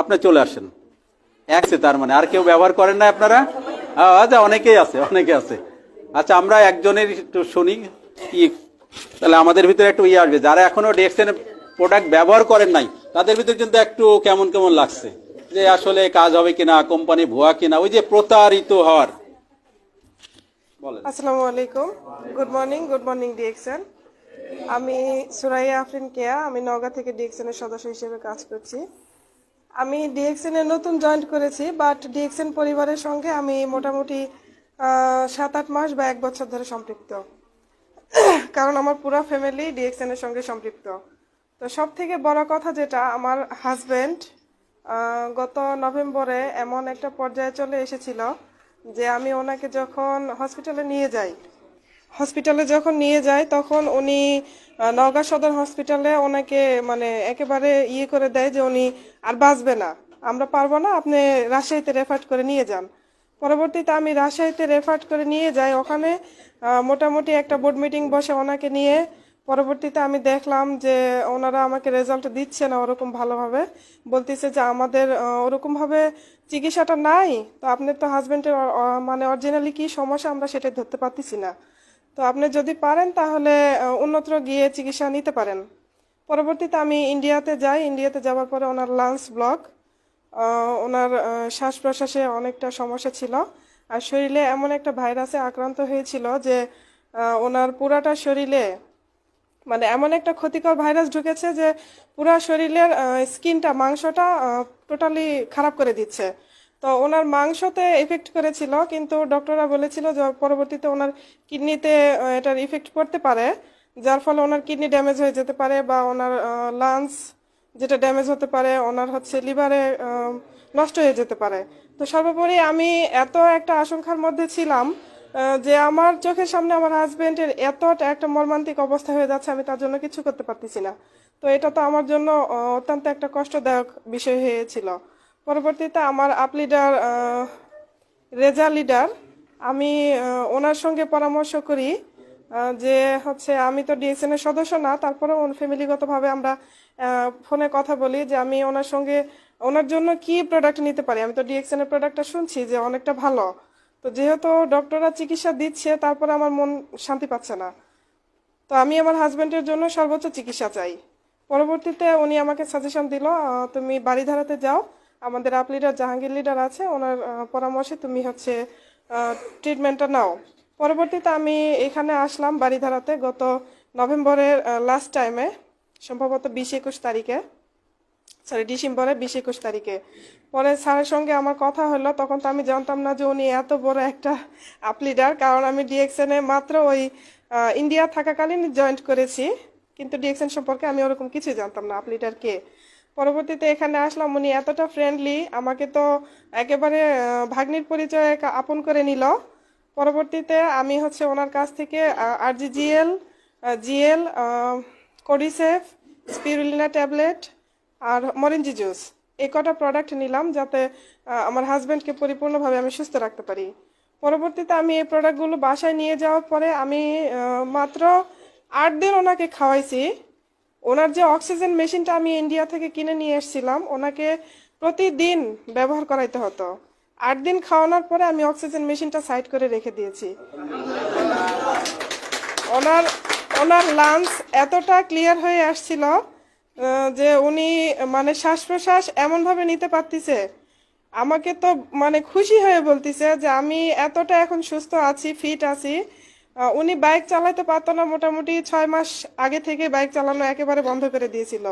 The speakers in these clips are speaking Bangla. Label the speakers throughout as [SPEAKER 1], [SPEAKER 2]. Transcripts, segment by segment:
[SPEAKER 1] আপনি চলে আসেন। একসে তার মানে। আর কেউ ব্যবহার করেন না আপনারা? আচ্ছা অনেকেই আছে, অনেকে আছে। আচ্ছা আমরা একজনের একটু শুনি তাহলে আমাদের ভিতরে একটু ইয়ে আসবে। যারা এখনও ডিএক্সএন প্রোডাক্ট ব্যবহার করেন নাই, তাদের ভিতরে কিন্তু একটু কেমন কেমন লাগছে? যে আসলে কাজ হবে কিনা, কোম্পানি ভুয়া কিনা, ওই যে প্রতারিত হওয়ার।
[SPEAKER 2] আসসালামু আলাইকুম। Good morning good morning DXN আমি সুরাইয়া আফরিন কেয়া। আমি নওগাঁ থেকে ডিএক্সএন এর সদস্য হিসেবে কাজ করছি। আমি ডিএক্সএন এ নতুন জয়েন করেছি বাট ডিএক্সএন পরিবারের সঙ্গে আমি মোটামুটি সাত আট মাস বা এক বছর ধরে সম্পৃক্ত। কারণ আমার পুরো ফ্যামিলি ডিএক্সএন এর সঙ্গে সম্পৃক্ত। তো সব থেকে বড় কথা যেটা, আমার হাজবেন্ড গত নভেম্বরে এমন একটা পর্যায়ে চলে এসেছিল যে আমি ওনাকে যখন হসপিটালে নিয়ে যাই হসপিটালে যখন নিয়ে যায়, তখন উনি নওগাঁ সদর হসপিটালে ওনাকে মানে একেবারে ইয়ে করে দেয় যে উনি আর বাঁচবে না। আমরা পারব না, আপনি রাজশাহীতে রেফার করে নিয়ে যান। পরবর্তীতে আমি রাজশাহীতে রেফার করে নিয়ে যাই, ওখানে মোটামুটি একটা বোর্ড মিটিং বসে ওনাকে নিয়ে। পরবর্তীতে আমি দেখলাম যে ওনারা আমাকে রেজাল্ট দিচ্ছে না ওরকম ভালোভাবে। বলতেছে যে আমাদের ওরকমভাবে চিকিৎসাটা নাই, তো আপনার তো হাজবেন্ডের মানে অরিজিনালি কি সমস্যা, আমরা সেটা ধরতে পারতেছি না। তো আপনি যদি পারেন তাহলে অন্যত্র গিয়ে চিকিৎসা নিতে পারেন। পরবর্তীতে আমি ইন্ডিয়াতে যাই। ইন্ডিয়াতে যাওয়ার পরে ওনার লাংস ব্লক ওনার শ্বাস প্রশ্বাসে অনেকটা সমস্যা ছিল। আর শরীরে এমন একটা ভাইরাসে আক্রান্ত হয়েছিল যে ওনার পুরাটা শরীরে মানে এমন একটা ক্ষতিকর ভাইরাস ঢুকেছে যে, পুরা শরীরের স্কিনটা, মাংসটা টোটালি খারাপ করে দিচ্ছে। তো ওনার মাংসতে এফেক্ট করেছিল, কিন্তু ডক্টররা বলেছিল যে পরবর্তীতে ওনার কিডনিতে এটার ইফেক্ট পড়তে পারে, যার ফলে ওনার কিডনি ড্যামেজ হয়ে যেতে পারে বা ওনার লাংস যেটা ড্যামেজ হতে পারে, ওনার হচ্ছে লিভারে নষ্ট হয়ে যেতে পারে। তো সর্বোপরি আমি এত একটা আশঙ্কার মধ্যে ছিলাম যে আমার চোখের সামনে আমার হাজবেন্ডের এত একটা মর্মান্তিক অবস্থা হয়ে যাচ্ছে, আমি তার জন্য কিছু করতে পারতেছি না। তো এটা তো আমার জন্য অত্যন্ত একটা কষ্টদায়ক বিষয় হয়েছিল। পরবর্তীতে আমার আপ লিডার রেজা লিডার আমি ওনার সঙ্গে পরামর্শ করি যে হচ্ছে আমি তো ডিএসএন এর সদস্য না তারপরে ফ্যামিলিগতভাবে আমরা ফোনে কথা বলি যে আমি ওনার সঙ্গে, ওনার জন্য কি প্রোডাক্ট নিতে পারি? আমি তো ডিএক্সএন এর প্রোডাক্টটা শুনছি যে অনেকটা ভালো। তো যেহেতু ডক্টররা চিকিৎসা দিচ্ছে, তারপরে আমার মন শান্তি পাচ্ছে না। তো আমি আমার হাজবেন্ডের জন্য সর্বোচ্চ চিকিৎসা চাই। পরবর্তীতে উনি আমাকে সাজেশন দিল তুমি বাড়িধারাতে যাও। আমাদের আপ লিডার জাহাঙ্গীর লিডার আছে, ওনার পরামর্শে তুমি হচ্ছে ট্রিটমেন্টটা নাও। পরবর্তীতে আমি এখানে আসলাম বাড়িধারাতে গত নভেম্বরের লাস্ট টাইমে সম্ভবত বিশ একুশ তারিখে সরি ডিসেম্বরের বিশ একুশ তারিখে। পরে স্যারের সঙ্গে আমার কথা হলো, তখন তো আমি জানতাম না যে উনি এত বড় একটা আপ লিডার কারণ আমি ডিএক্সএনে মাত্র ওই ইন্ডিয়া থাকাকালীন জয়েন্ট করেছি, কিন্তু ডিএক্সএন সম্পর্কে আমি ওরকম কিছুই জানতাম না, আপ লিডার কে। পরবর্তীতে এখানে আসলাম। উনি এতটা ফ্রেন্ডলি আমাকে তো একেবারে ভাগ্নির পরিচয় আপন করে নিল। পরবর্তীতে আমি হচ্ছে ওনার কাছ থেকে RGGL GL cordyceps spirulina tablet আর মরেঞ্জি জুস এই কটা প্রোডাক্ট নিলাম যাতে আমার হাজব্যান্ডকে পরিপূর্ণভাবে আমি সুস্থ রাখতে পারি। পরবর্তীতে আমি এই প্রোডাক্টগুলো বাসায় নিয়ে যাওয়ার পরে আমি মাত্র আট দিন ওনাকে খাওয়াইছি। ওনার যে অক্সিজেন মেশিনটা আমি ইন্ডিয়া থেকে কিনে নিয়ে এসেছিলাম, ওনাকে প্রতিদিন ব্যবহার করাইতে হতো। আট দিন খাওয়ানোর পরে আমি অক্সিজেন মেশিনটা সাইড করে রেখে দিয়েছি। ওনার ওনার লাংস এতটা ক্লিয়ার হয়ে আসছিল যে উনি মানে শ্বাস প্রশ্বাস এমনভাবে নিতে পারতিছে। আমাকে তো মানে খুশি হয়ে বলতিছে যে আমি এতটা এখন সুস্থ আছি ফিট আছি উনি বাইক চালাতে পারতো না, মোটামুটি ছয় মাস আগে থেকে বাইক চালানো একেবারে বন্ধ করে দিয়েছিল।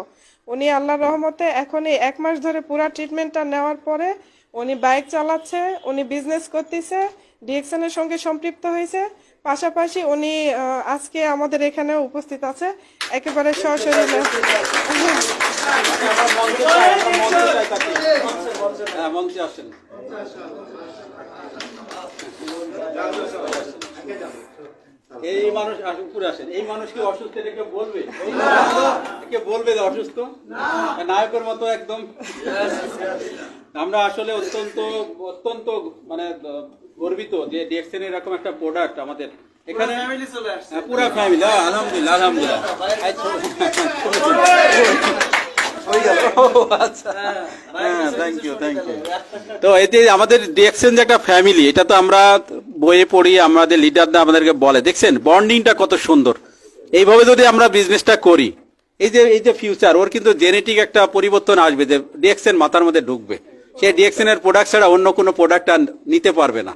[SPEAKER 2] উনি আল্লাহর রহমতে এখন এই এক মাস ধরে পুরো ট্রিটমেন্টটা নেওয়ার পরে উনি বাইক চালাচ্ছে, উনি বিজনেস করতেছে ডিএক্সএন এর সঙ্গে সম্পৃক্ত হয়েছে। পাশাপাশি উনি আজকে আমাদের এখানে উপস্থিত আছে। একেবারে
[SPEAKER 1] আসেন। এই মানুষ উপরে আসেন। এই মানুষ কি অসুস্থ? এটা কেউ বলবে? কে বলবে যে অসুস্থ? নায়কের মতো একদম। আমরা আসলে অত্যন্ত অত্যন্ত মানে গর্বিত যে ডিএক্সএন এরকম একটা প্রোডাক্ট আমাদের। এখানে হ্যাঁ, পুরা ফ্যামিলি আলহামদুলিল্লাহ আলহামদুলিল্লাহ। তো এতে আমাদের ডিএক্সেন যে একটা ফ্যামিলি এটা তো আমরা বইয়ে পড়ি আমাদের লিডাররা আমাদেরকে বলে, দেখছেন বন্ডিংটা কত সুন্দর। এইভাবে যদি আমরা বিজনেসটা করি, এই যে এই যে ফিউচার ওর কিন্তু জেনেটিক একটা পরিবর্তন আসবে যে ডিএক্সেন মাথার মধ্যে ঢুকবে। সে ডিএক্সেনের প্রোডাক্ট ছাড়া অন্য কোনো প্রোডাক্ট আর নিতে পারবে না।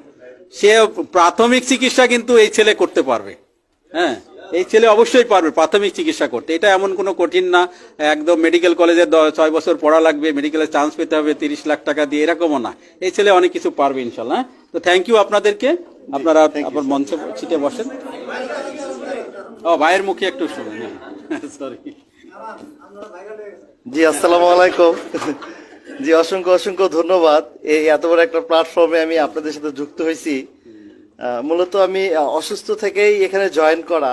[SPEAKER 1] সে প্রাথমিক চিকিৎসা কিন্তু এই ছেলে করতে পারবে। হ্যাঁ এই ছেলে অবশ্যই পারবে প্রাথমিক চিকিৎসা করতে। এটা এমন কোনো কঠিন না, একদম মেডিকেল কলেজে ছয় বছর পড়া লাগবে মেডিকেলে চান্স পেতে হবে তিরিশ লাখ টাকা দিয়ে, এরকমও না। এই ছেলে অনেক কিছু পারবে ইনশাল্লাহ হ্যাঁ? তো থ্যাংক ইউ আপনাদেরকে। আপনারা আপনার মঞ্চে ছিটে বসেন। ও ভাইয়ের মুখে একটু শুনুন সরি
[SPEAKER 3] জি আসসালামু আলাইকুম। জি অসংখ্য অসংখ্য ধন্যবাদ। এই এত বড় একটা প্ল্যাটফর্মে আমি আপনাদের সাথে যুক্ত হয়েছি। মূলত আমি অসুস্থ থেকেই এখানে জয়েন করা।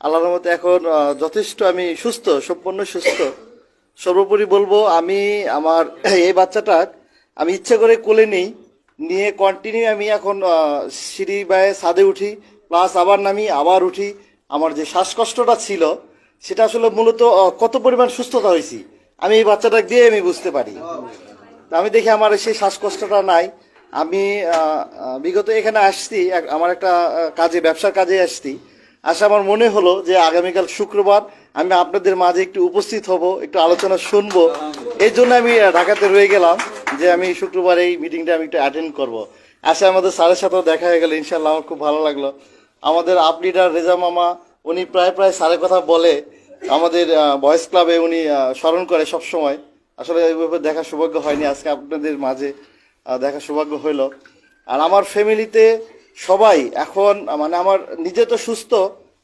[SPEAKER 3] আল্লাহর রহমতে এখন যথেষ্ট আমি সুস্থ সম্পূর্ণ সুস্থ। সর্বোপরি বলব আমি আমার এই বাচ্চাটা আমি ইচ্ছে করে কোলে নিই। নিয়ে কন্টিনিউ আমি এখন সিঁড়ি বায়ে ছাদে উঠি প্লাস আবার নামি, আবার উঠি। আমার যে শ্বাসকষ্টটা ছিল, সেটা আসলে মূলত কত পরিমাণ সুস্থতা হয়েছি, আমি এই বাচ্চাটা দিয়ে আমি বুঝতে পারি। আমি দেখি আমার সেই শ্বাসকষ্টটা নাই। আমি বিগত এখানে আসছি আমার একটা কাজে, ব্যবসার কাজে আসছি। আসা আমার মনে হলো যে আগামীকাল শুক্রবার আমি আপনাদের মাঝে একটু উপস্থিত হব, একটু আলোচনা শুনব। এই জন্য আমি ঢাকাতে রয়ে গেলাম। যে আমি শুক্রবার এই মিটিংটা আমি একটু অ্যাটেন্ড করব। আসে আমাদের স্যারের সাথেও দেখা হয়ে গেল ইনশাল্লাহ আমার খুব ভালো লাগল। আমাদের আপ লিডার রেজা মামা, উনি প্রায় প্রায় স্যারের কথা বলে, আমাদের বয়েস ক্লাবে উনি স্মরণ করে সব সময় আসলে ওইভাবে দেখা সৌভাগ্য হয়নি, আজকে আপনাদের মাঝে দেখা সৌভাগ্য হইল। আর আমার ফ্যামিলিতে সবাই এখন মানে আমার নিজে তো সুস্থ,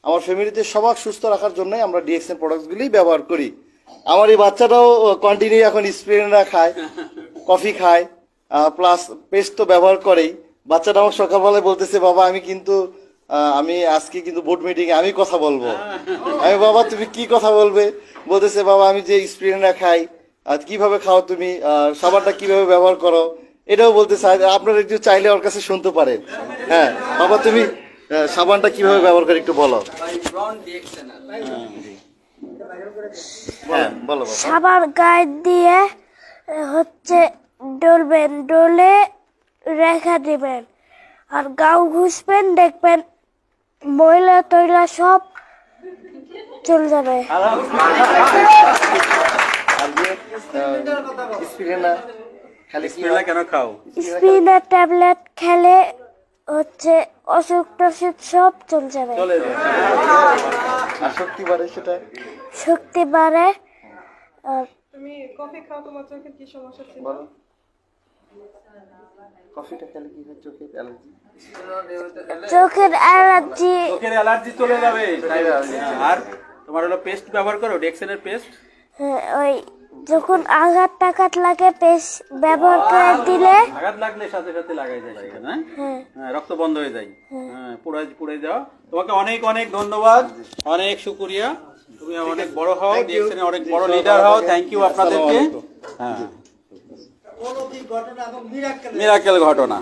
[SPEAKER 3] আমার ফ্যামিলিতে সবাই সুস্থ রাখার জন্যই আমরা ডিএক্সএন প্রোডাক্টসগুলি ব্যবহার করি। আমার এই বাচ্চাটাও কন্টিনিউ এখন স্প্রিনা খায়। কফি খায় প্লাস পেস্ট তো ব্যবহার করেই। বাচ্চাটা আমার সকালবেলায় বলতেছে বাবা আমি কিন্তু আমি আজকে কিন্তু বোর্ড মিটিংয়ে আমি কথা বলব। আমি বাবা তুমি কি কথা বলবে? বলতেছে বাবা আমি যে স্প্রিনা খাই আর কীভাবে খাও তুমি সাবানটা কীভাবে ব্যবহার করো? এটাও বলতে চাই আপনারা একটু চাইলে ওর কাছে শুনতে পারেন। হ্যাঁ বাবা তুমি সাবানটা কীভাবে ব্যবহার করে একটু বলো। হ্যাঁ বলো
[SPEAKER 4] সাবান গায়ে দিয়ে হচ্ছে ডলবেন ডলে রেখা দিবেন। আর গাও ঘুষবেন দেখবেন ময়লা তৈলা সব চলে যাবে। স্পিনার ট্যাবলেট খেলে হচ্ছে অসুখ টসুখ সব চলে যাবে।
[SPEAKER 3] শক্তি বাড়ে সেটা?
[SPEAKER 4] শক্তি বাড়ে। আর
[SPEAKER 2] তুমি কফি খাও তোমার চোখের কি সমস্যা ছিল?
[SPEAKER 3] বলো। কফিটা খেলে কি হয়? চোখে অ্যালার্জি?
[SPEAKER 4] চোখের অ্যালার্জি।
[SPEAKER 1] চোখের অ্যালার্জি চলে যাবে। হ্যাঁ, আর তোমার হলো পেস্ট ব্যবহার করো ডেক্সেনের পেস্ট?
[SPEAKER 4] ওই যখন আঘাত টাঘাত লাগে বেশ ব্যবহার করে দিলে
[SPEAKER 1] আঘাত লাগলে সাথে সাথে লাগাই যায় সেখানে হ্যাঁ?
[SPEAKER 4] হ্যাঁ।
[SPEAKER 1] হ্যাঁ রক্ত বন্ধ হয়ে যায়। হ্যাঁ। পুড়ে পুড়ে যাও তোমাকে অনেক অনেক ধন্যবাদ। অনেক শুক্রিয়া। তুমি অনেক বড় হও ডিএক্সএন অনেক বড় লিডার হও থ্যাংক ইউ আপনাদেরকে। হ্যাঁ। মিরাকেল ঘটনা।